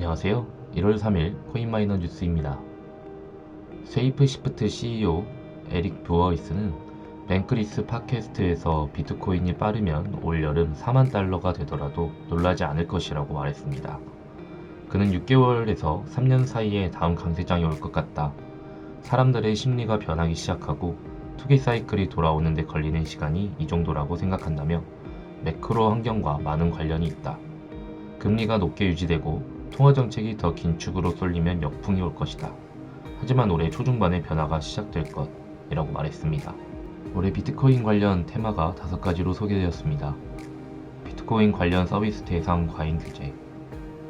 안녕하세요. 1월 3일 코인마이너 뉴스입니다. 세이프 시프트 CEO 에릭 부어이스는 뱅크리스 팟캐스트에서 비트코인이 빠르면 올 여름 4만 달러가 되더라도 놀라지 않을 것이라고 말했습니다. 그는 6개월에서 3년 사이에 다음 강세장이 올 것 같다. 사람들의 심리가 변하기 시작하고 투기 사이클이 돌아오는 데 걸리는 시간이 이 정도라고 생각한다며 매크로 환경과 많은 관련이 있다. 금리가 높게 유지되고 통화 정책이 더 긴축으로 쏠리면 역풍이 올 것이다. 하지만 올해 초중반에 변화가 시작될 것이라고 말했습니다. 올해 비트코인 관련 테마가 다섯 가지로 소개되었습니다. 비트코인 관련 서비스 대상 과잉 규제,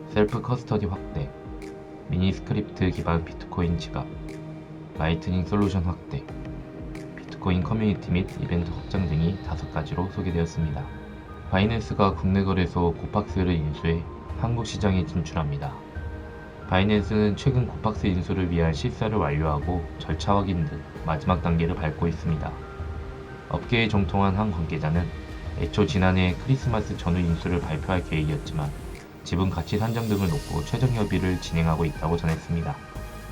셀프 커스터디 확대, 미니 스크립트 기반 비트코인 지갑, 라이트닝 솔루션 확대, 비트코인 커뮤니티 및 이벤트 확장 등이 다섯 가지로 소개되었습니다. 바이낸스가 국내 거래소 고팍스를 인수해 한국 시장에 진출합니다. 바이낸스는 최근 고팍스 인수를 위한 실사를 완료하고 절차 확인 등 마지막 단계를 밟고 있습니다. 업계에 정통한 한 관계자는 애초 지난해 크리스마스 전후 인수를 발표할 계획이었지만 지분 가치 산정 등을 놓고 최종 협의를 진행하고 있다고 전했습니다.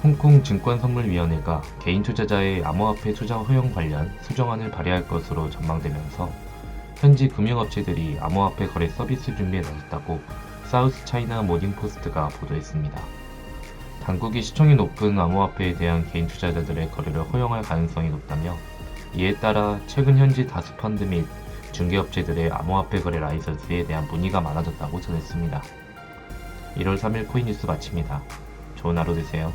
홍콩 증권선물위원회가 개인 투자자의 암호화폐 투자 허용 관련 수정안을 발의할 것으로 전망되면서 현지 금융업체들이 암호화폐 거래 서비스 준비에 나섰다고 사우스 차이나 모닝 포스트가 보도했습니다. 당국이 시총이 높은 암호화폐에 대한 개인 투자자들의 거래를 허용할 가능성이 높다며 이에 따라 최근 현지 다수 펀드 및 중개업체들의 암호화폐 거래 라이선스에 대한 문의가 많아졌다고 전했습니다. 1월 3일 코인뉴스 마칩니다. 좋은 하루 되세요.